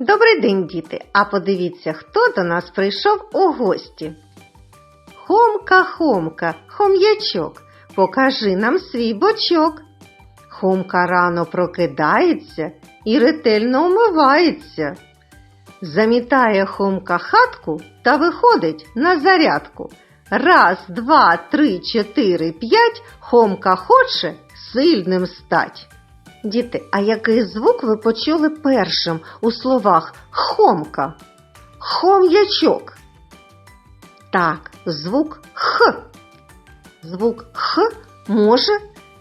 Добрий день, діти! А подивіться, хто до нас прийшов у гості. Хомка, хомка, хом'ячок, покажи нам свій бочок. Хомка рано прокидається і ретельно умивається. Замітає хомка хатку та виходить на зарядку. Раз, два, три, чотири, п'ять хомка хоче сильним стать. Діти, а який звук ви почули першим у словах хомка? Хом'ячок. Так, звук Х. Звук Х може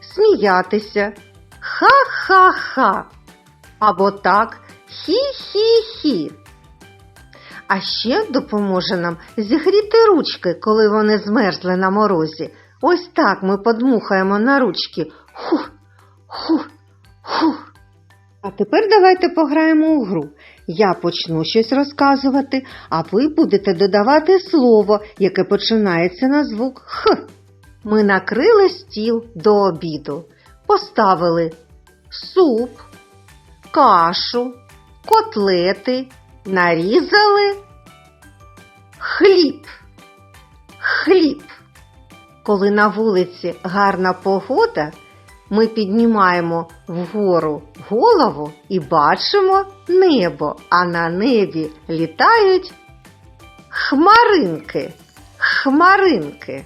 сміятися. Ха-ха-ха. Або так хі-хі-хі. А ще допоможе нам зігріти ручки, коли вони змерзли на морозі. Ось так ми подмухаємо на ручки. Хух, хух, хух. А тепер давайте пограємо у гру. Я почну щось розказувати, а ви будете додавати слово, яке починається на звук Х. Ми накрили стіл до обіду, поставили суп, кашу, котлети, нарізали хліб. Хліб. Коли на вулиці гарна погода, ми піднімаємо вгору голову і бачимо небо, а на небі літають хмаринки. Хмаринки.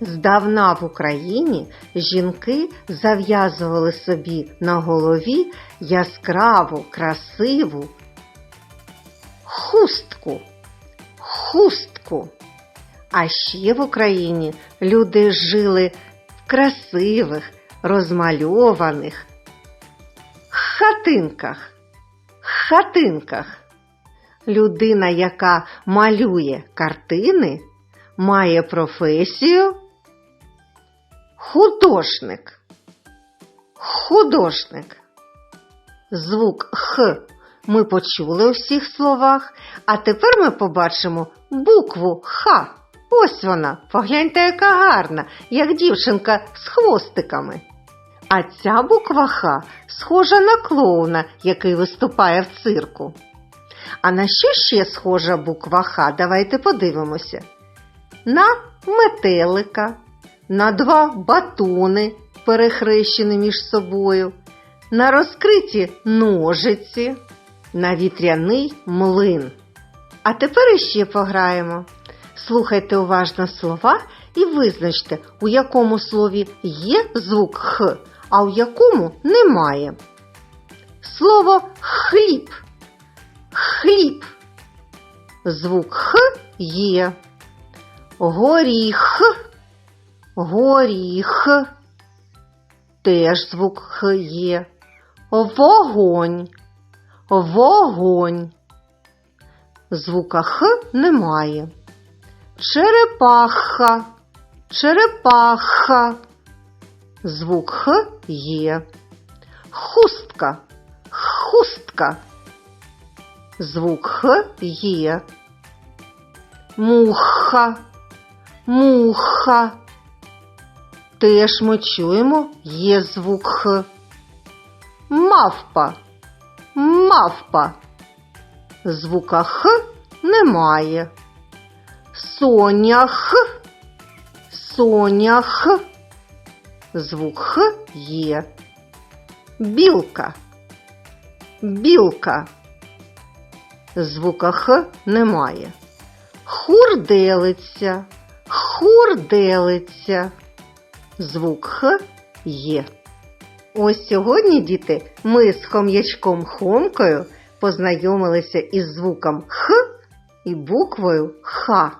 Здавна в Україні жінки зав'язували собі на голові яскраву, красиву хустку. Хустку. А ще в Україні люди жили в красивих, розмальованих хатинках. Хатинках. Людина, яка малює картини, має професію художник. Художник. Звук Х ми почули у всіх словах, а тепер ми побачимо букву Х. Ось вона, погляньте, яка гарна, як дівчинка з хвостиками. А ця буква Х схожа на клоуна, який виступає в цирку. А на що ще схожа буква Х? Давайте подивимося. На метелика, на два батони, перехрещені між собою, на розкриті ножиці, на вітряний млин. А тепер іще пограємо. Слухайте уважно слова і визначте, у якому слові є звук Х, а у якому немає. Слово хліб. Хліб. Звук Х є. Горіх. Горіх. Теж звук Х є. Вогонь. Вогонь. Звука Х немає. Черепаха. Черепаха. Звук Х є. Хустка. Хустка. Звук Х є. Муха. Муха. Теж ми чуємо є звук Х. Мавпа. Мавпа. Звука Х немає. Сонях. Сонях. Звук Х є. Білка. Білка. Звука Х немає. Хурделиця. Хурделиця. Звук Х є. Ось сьогодні, діти, ми з хом'ячком Хомкою познайомилися із звуком Х і буквою Х.